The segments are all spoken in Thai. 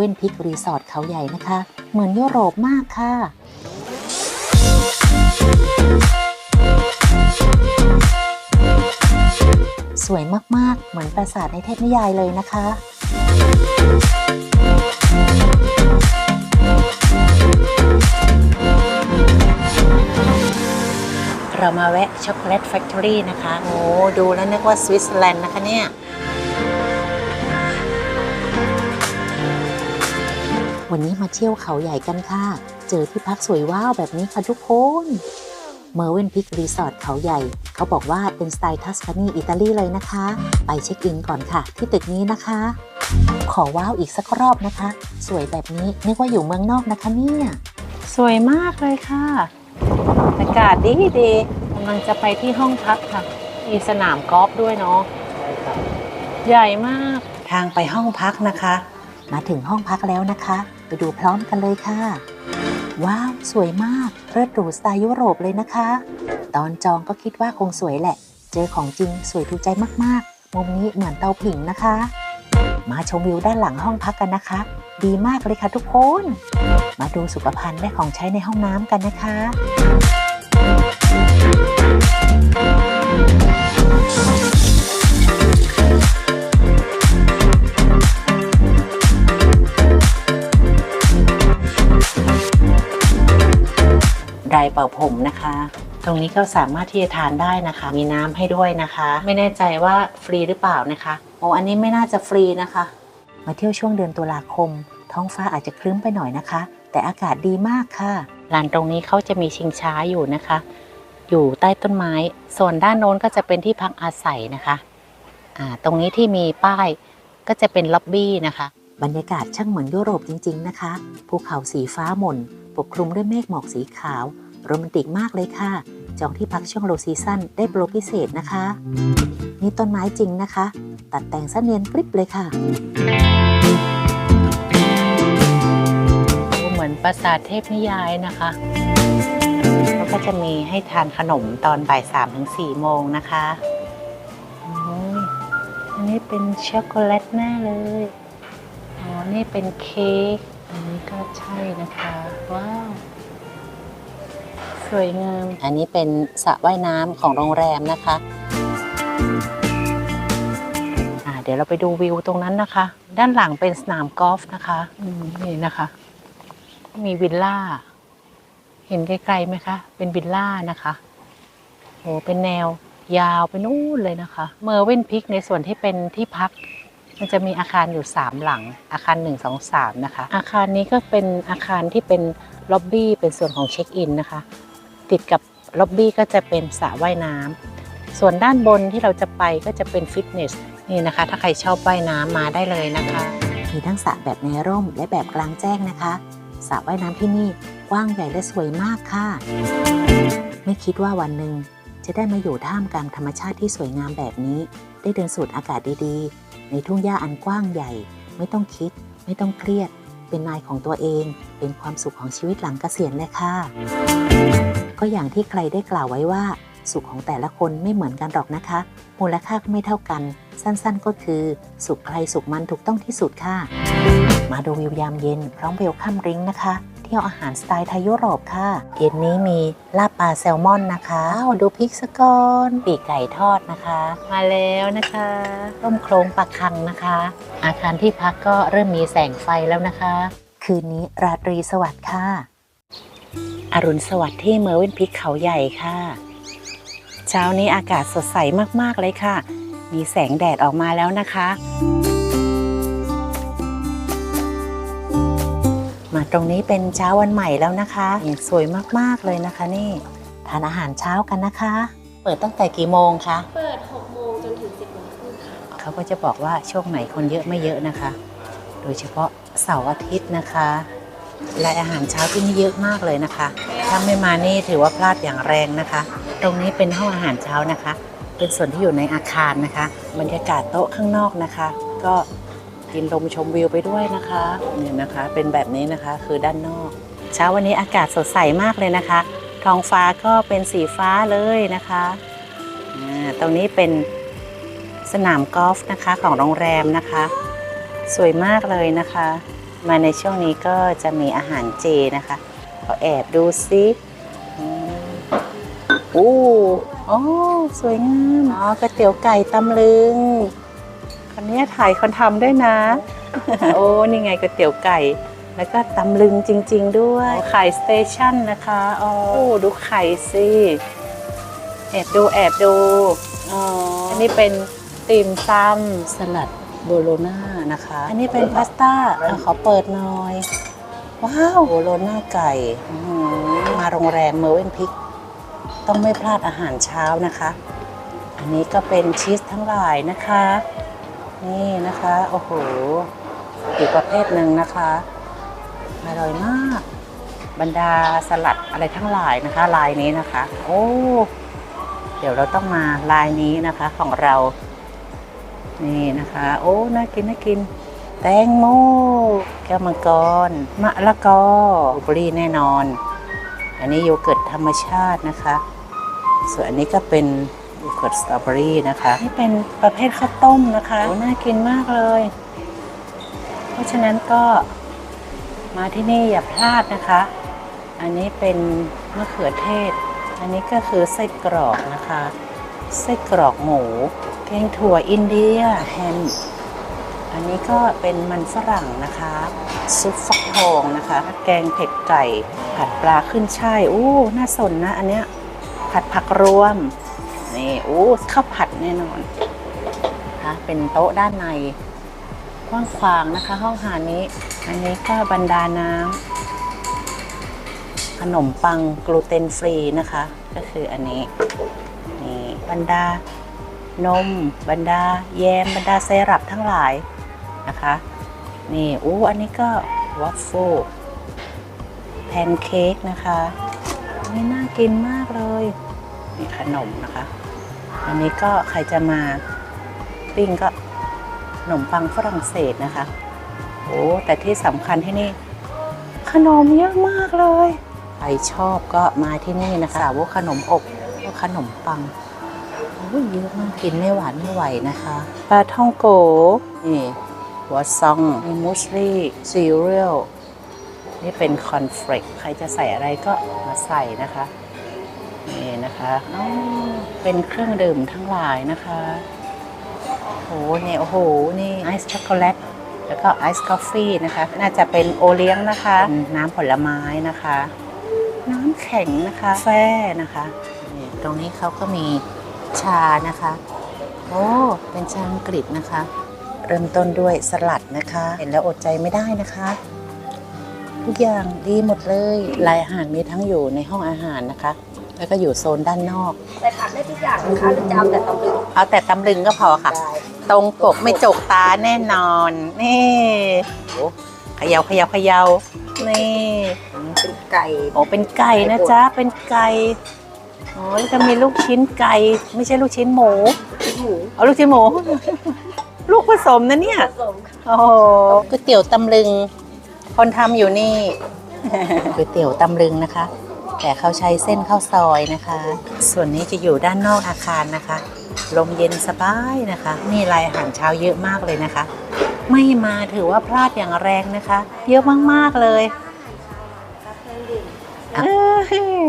วินพิกรีสอร์ทเขาใหญ่นะคะ เหมือนยุโรปมากค่ะ สวยมากๆ เหมือนปราสาทในเทพนิยายเลยนะคะเรามาแวะช็อกโกแลตแฟคทอรี่นะคะ โอ้ ดูแล้วนึกว่าสวิตเซอร์แลนด์นะคะเนี่ย วันนี้มาเที่ยวเขาใหญ่กันค่ะ เจอที่พักสวยว้าวแบบนี้ค่ะทุกคนเมอร์เวนพิกรีสอร์ทเขาใหญ่ เขาบอกว่าเป็นสไตล์ทัสคานีอิตาลีเลยนะคะ ไปเช็คอินก่อนค่ะ ที่ตึกนี้นะคะ ขอว้าวอีกสักรอบนะคะ สวยแบบนี้นึกว่าอยู่เมืองนอกนะคะเนี่ยสวยมากเลยค่ะอากาศดีดีกำลังจะไปที่ห้องพักค่ะ มีสนามกอล์ฟด้วยเนาะใหญ่มากทางไปห้องพักนะคะ มาถึงห้องพักแล้วนะคะ ไปดูพร้อมกันเลยค่ะ ว้าว สวยมากเลิศหรูสไตล์ยุโรปเลยนะคะ ตอนจองก็คิดว่าคงสวยแหละ เจอของจริงสวยถูกใจมากๆ มุมนี้เหมือนเตาผิงนะคะ มาชมวิวด้านหลังห้องพักกันนะคะ ดีมากเลยค่ะทุกคน มาดูสุขภัณฑ์และของใช้ในห้องน้ำกันนะคะ ไดร์เป่าผมนะคะ ตรงนี้ก็สามารถที่จะทานได้นะคะ มีน้ำให้ด้วยนะคะ ไม่แน่ใจว่าฟรีหรือเปล่านะคะโอ้อันนี้ไม่น่าจะฟรีนะคะ มาเที่ยวช่วงเดือนตุลาคม ท้องฟ้าอาจจะครึ้มไปหน่อยนะคะ แต่อากาศดีมากค่ะลานตรงนี้เขาจะมีชิงช้าอยู่นะคะ อยู่ใต้ต้นไม้ ส่วนด้านโน้นก็จะเป็นที่พักอาศัยนะคะอ่าตรงนี้ที่มีป้ายก็จะเป็นล็อบบี้นะคะ บรรยากาศช่างเหมือนยุโรปจริง ๆ นะคะ ภูเขาสีฟ้าหม่น ปกคลุมด้วยเมฆหมอกสีขาว โรแมนติกมากเลยค่ะ จองที่พักช่วงโลซีซั่นได้โปรพิเศษนะคะ นี่ต้นไม้จริงนะคะ ตัดแต่งซะเนียนกริบเลยค่ะดูเหมือนปราสาทเทพนิยายนะคะเขาก็จะมีให้ทานขนมตอนบ่ายสามถึงสี่โมงนะคะอันนี้เป็นช็อกโกแลตแน่เลย อ๋อ นี่เป็นเค้ก อันนี้ก็ใช่นะคะ ว้าว สวยงาม อันนี้เป็นสระว่ายน้ำของโรงแรมนะคะอ่าเดี๋ยวเราไปดูวิวตรงนั้นนะคะ ด้านหลังเป็นสนามกอล์ฟนะคะอืมนี่นะคะ มีวิลล่า เห็นไกลๆไหมคะ เป็นวิลล่านะคะโหเป็นแนวยาวไปนู่นเลยนะคะ เมอร์เวนพิกในส่วนที่เป็นที่พัก มันจะมีอาคารอยู่ 3 หลัง อาคาร 1 2 3 นะคะ อาคารนี้ก็เป็นอาคารที่เป็นล็อบบี้เป็นส่วนของเช็คอินนะคะ ติดกับล็อบบี้ก็จะเป็นสระว่ายน้ำส่วนด้านบนที่เราจะไปก็จะเป็นฟิตเนสนี่นะคะ ถ้าใครชอบว่ายน้ำมาได้เลยนะคะมีทั้งสระแบบในร่มและแบบกลางแจ้งนะคะสระว่ายน้ำที่นี่กว้างใหญ่และสวยมากค่ะ ไม่คิดว่าวันหนึ่งจะได้มาอยู่ท่ามกลางธรรมชาติที่สวยงามแบบนี้ ได้เดินสูดอากาศดีๆ ในทุ่งหญ้าอันกว้างใหญ่ ไม่ต้องคิด ไม่ต้องเครียด เป็นนายของตัวเอง เป็นความสุขของชีวิตหลังเกษียณเลยค่ะ ก็อย่างที่ใครได้กล่าวไว้ว่า สุขของแต่ละคนไม่เหมือนกันหรอกนะคะ มูลค่าก็ไม่เท่ากัน สั้นๆก็คือ สุขใครสุขมันถูกต้องที่สุดค่ะ มาดูวิวยามเย็นพร้อมเวลคัมริงนะคะ ที่ยวอาหารสไตล์ไทยยุโรปค่ะ เย็นนี้มีลาบปลาแซลมอนนะคะอ้าวดูพริกสกอนปีกไก่ทอดนะคะ มาแล้วนะคะ ต้มโครงปลาคังนะคะ อาคารที่พักก็เริ่มมีแสงไฟแล้วนะคะ คืนนี้ราตรีสวัสดิ์ค่ะ อรุณสวัสดิ์ที่เมอร์เวนพิกเขาใหญ่ค่ะ เช้านี้อากาศสดใสมากๆเลยค่ะ มีแสงแดดออกมาแล้วนะคะ มาตรงนี้เป็นเช้าวันใหม่แล้วนะคะอย่างสวยมากๆเลยนะคะ นี่ทานอาหารเช้ากันนะคะ เปิดตั้งแต่กี่โมงคะเปิด6โมงจนถึง10โมงครึ่งค่ะเขาก็จะบอกว่าช่วงไหนคนเยอะไม่เยอะนะคะ โดยเฉพาะเสาร์อาทิตย์นะคะและอาหารเช้าที่นี่เยอะมากเลยนะคะ ถ้าไม่มานี่ถือว่าพลาดอย่างแรงนะคะ ตรงนี้เป็นห้องอาหารเช้านะคะ เป็นส่วนที่อยู่ในอาคารนะคะ บรรยากาศโต๊ะข้างนอกนะคะ ก็ กินลมชมวิวไปด้วยนะคะเนี่ยนะคะเป็นแบบนี้นะคะคือด้านนอก เช้าวันนี้อากาศสดใสมากเลยนะคะ ท้องฟ้าก็เป็นสีฟ้าเลยนะคะอ่าตรงนี้เป็นสนามกอล์ฟนะคะของโรงแรมนะคะ สวยมากเลยนะคะ มาในช่วงนี้ก็จะมีอาหารเจนะคะขอแอบดูซิอืมอู้สวยงาม อ๋อก๋วยเตี๋ยวไก่ตำลึง คนนี้ถ่ายคนทำด้วยนะ โอ้นี่ไงก๋วยเตี๋ยวไก่ แล้วก็ตำลึงจริง ๆ ด้วย ไข่สเตชันนะคะอ๋อดูไข่สิแอบดูแอบดูอ๋ออันนี้เป็นติ่มซำสลัดโบโลน่านะคะ อันนี้เป็นพาสต้าอะขอเปิดหน่อย ว้าว โบโลน่าไก่อื้อหือมาโรงแรมเมอร์เวนพิก ต้องไม่พลาดอาหารเช้านะคะ อันนี้ก็เป็นชีสทั้งหลายนะคะ นี่นะคะ โอ้โห อีกประเภทหนึ่งนะคะ อร่อยมาก บรรดาสลัดอะไรทั้งหลายนะคะ ลายนี้นะคะ โอ้ เดี๋ยวเราต้องมาลายนี้นะคะของเรา นี่นะคะ โอ้ น่ากิน น่ากิน แตงโม แก้วมังกร มะละกอบรีแน่นอน อันนี้โยเกิร์ตธรรมชาตินะคะ ส่วนอันนี้ก็เป็น โยเกิร์ตสตรอเบอรี่นะคะนี่เป็นประเภทข้าวต้มนะคะโอ้น่ากินมากเลย เพราะฉะนั้นก็มาที่นี่อย่าพลาดนะคะ อันนี้เป็นมะเขือเทศ อันนี้ก็คือไส้กรอกนะคะไส้กรอกหมูแกงถั่วอินเดียแฮมอันนี้ก็เป็นมันฝรั่งนะคะ ซุปฟักทองนะคะ แกงเผ็ดไก่ ผัดปลาขึ้นช่ายอู้น่าสนนะ อันเนี้ยผัดผักรวม นี่อู้ข้าวผัดแน่นอนนะคะเป็นโต๊ะด้านในกว้างขวางนะคะ ห้องอาหารนี้ อันนี้ก็บรรดาน้ำขนมปังกลูเตนฟรีนะคะ ก็คืออันนี้นี่บรรดานม บรรดาแยมบรรดาไซรัปทั้งหลายนะคะ นี่อู้อันนี้ก็วัฟเฟิลแพนเค้กนะคะนนี่น่ากินมากเลยนี่ขนมนะคะ อันนี้ก็ใครจะมาปิ้งก็ขนมปังฝรั่งเศสนะคะโอ้แต่ที่สำคัญที่นี่ ขนมเยอะมากเลย ใครชอบก็มาที่นี่นะคะสาวกขนมอบพวกขนมปังโอ้ยเยอะมากกินไม่หวานไม่ไหวนะคะปลาท่องโกนี่หัวซองมีมูสลี่ซีเรียลนี่เป็นคอนเฟลกใครจะใส่อะไรก็มาใส่นะคะ นะคะ เป็นเครื่องดื่มทั้งหลายนะคะโหเนี่ยโอ้โห นี่ไอซ์ช็อกโกแลตแล้วก็ไอซ์กาแฟนะคะ น่าจะเป็นโอเลี้ยงนะคะ น้ำผลไม้นะคะ น้ำแข็งนะคะแฟนะคะตรงนี้เขาก็มีชานะคะ โอ้ เป็นชาอังกฤษนะคะ เริ่มต้นด้วยสลัดนะคะ เห็นแล้วอดใจไม่ได้นะคะ ทุกอย่างดีหมดเลยรายอาหารมีทั้งอยู่ในห้องอาหารนะคะ แล้วก็อยู่โซนด้านนอกแต่ผัดได้ทุกอย่างนะคะหรือจะเอาแต่ตำลึงเอาแต่ตำลึงก็พอค่ะได้ตรงปกไม่จกตาแน่นอน นี่โอ้เขยาเขยาเขยานี่เป็นไก่โอ้เป็นไก่นะจ๊ะ เป็นไก่โอ้แล้วจะมีลูกชิ้นไก่ ไม่ใช่ลูกชิ้นหมูหมูเอาลูกชิ้นหมู ลูกผสมนะเนี่ยผสมค่ะโอ้โหก๋วยเตี๋ยวตำลึง คนทำอยู่นี่ ก๋วยเตี๋ยวตำลึงนะคะ แต่เขาใช้เส้นข้าวซอยนะคะ ส่วนนี้จะอยู่ด้านนอกอาคารนะคะ ลมเย็นสบายนะคะ นี่รายอาหารเช้าเยอะมากเลยนะคะ ไม่มาถือว่าพลาดอย่างแรงนะคะ เยอะมากๆเลยเครื่องดื่มเอ้ย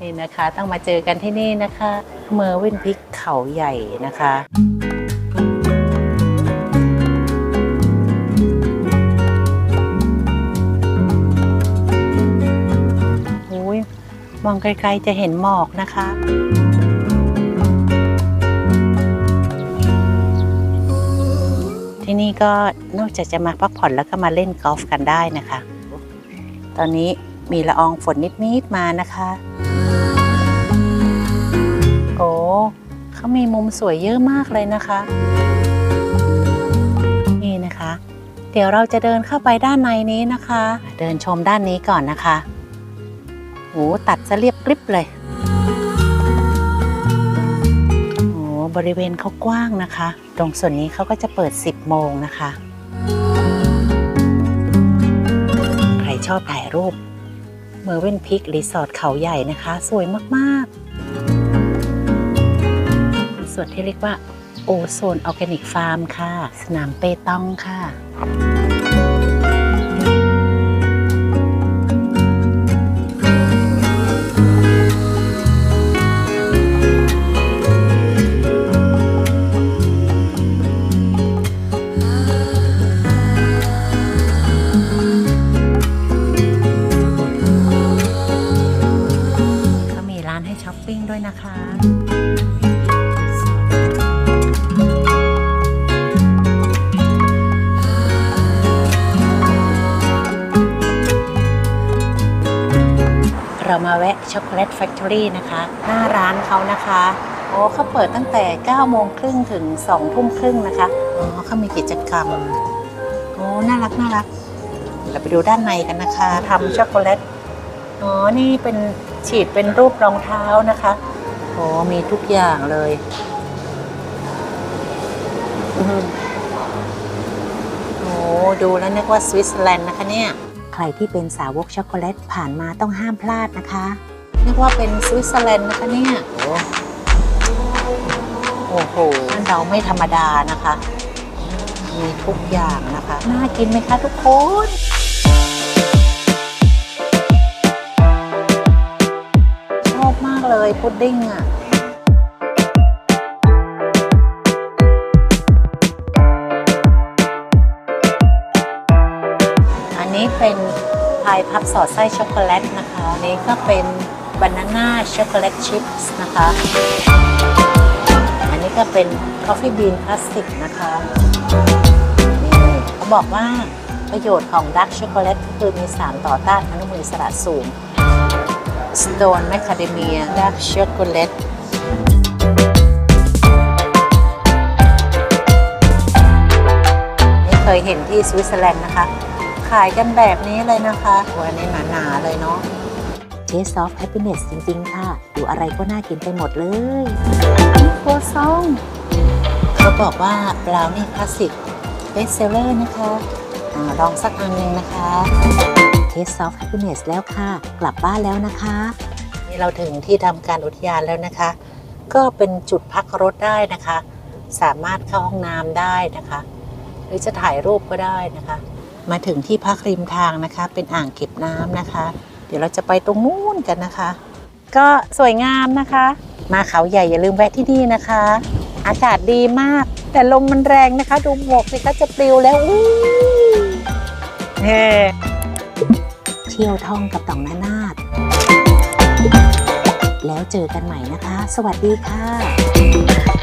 นี่นะคะต้องมาเจอกันที่นี่นะคะเมอร์วินพิกเขาใหญ่นะคะ มองไกลๆจะเห็นหมอกนะคะที่นี่ก็นอกจากจะมาพักผ่อนแล้วก็มาเล่นกอล์ฟกันได้นะคะ ตอนนี้มีละอองฝนนิดๆมานะคะ โอ้เขามีมุมสวยเยอะมากเลยนะคะ นี่นะคะ เดี๋ยวเราจะเดินเข้าไปด้านในนี้นะคะ เดินชมด้านนี้ก่อนนะคะ โอ้ตัดจะเรียบกริบเลยโอ้บริเวณเขากว้างนะคะ ตรงส่วนนี้เขาก็จะเปิด 10 โมงนะคะ ใครชอบถ่ายรูปเมอร์เวนพิกรีสอร์ทเขาใหญ่นะคะ สวยมากๆ ส่วนที่เรียกว่าโอโซนออร์แกนิกฟาร์มค่ะ สนามเปตองค่ะ เรามาแวะช็อกโกแลตแฟคทอรี่นะคะ หน้าร้านเขานะคะโอ้เขาเปิดตั้งแต่ 9 โมงครึ่งถึง 2 ทุ่มครึ่งนะคะอ๋อเขามีกิจกรรมโอ้น่ารักน่ารักเราไปดูด้านในกันนะคะทำช็อกโกแลตอ๋อนี่เป็นฉีดเป็นรูปรองเท้านะคะโอ้มีทุกอย่างเลยโอ้ดูแล้วนึกว่าสวิตเซอร์แลนด์นะคะเนี่ย ใครที่เป็นสาวกช็อกโกแลตผ่านมาต้องห้ามพลาดนะคะนึกว่าเป็นสวิตเซอร์แลนด์นะคะเนี่ย โอ้โหเราไม่ธรรมดานะคะ มีทุกอย่างนะคะ น่ากินไหมคะทุกคนชอบมากเลยพุดดิ้งอะ เป็นพายพับสอดไส้ช็อกโกแลตนะคะ นี้ก็เป็นบานาน่าช็อกโกแลตชิพส์นะคะ อันนี้ก็เป็นคอฟฟี่บีนพลาสติกนะคะนี่เขาบอกว่าประโยชน์ของดักช็อกโกแลตก็คือมีสารต่อต้านอนุมูลอิสระสูง Stone Macadamia Dark Chocolate นี่เคยเห็นที่สวิตเซอร์แลนด์นะคะายกันแบบนี้เลยนะคะโอ้ยอันนี้หนาๆเลยเนาะ Taste of Happiness จริงๆ ค่ะ ดูอะไรก็น่ากินไปหมดเลยครัวซองเขาบอกว่าบราวนี่คลาสสิกเบสเซลเลอร์นะคะอาลองสักอันหนึ่งนะคะ Taste of Happiness แล้วค่ะ กลับบ้านแล้วนะคะนี่เราถึงที่ทำการอุทยานแล้วนะคะ ก็เป็นจุดพักรถได้นะคะ สามารถเข้าห้องน้ำได้นะคะ หรือจะถ่ายรูปก็ได้นะคะ มาถึงที่พักริมทางนะคะ เป็นอ่างเก็บน้ำนะคะ เดี๋ยวเราจะไปตรงนู้นกันนะคะ ก็สวยงามนะคะ มาเขาใหญ่อย่าลืมแวะที่นี่นะคะ อากาศดีมาก แต่ลมมันแรงนะคะ ดูหมวกสิคะจะปลิวแล้วอู้เฮ้เที่ยวท่องกับต่องนานาดแล้วเจอกันใหม่นะคะ สวัสดีค่ะ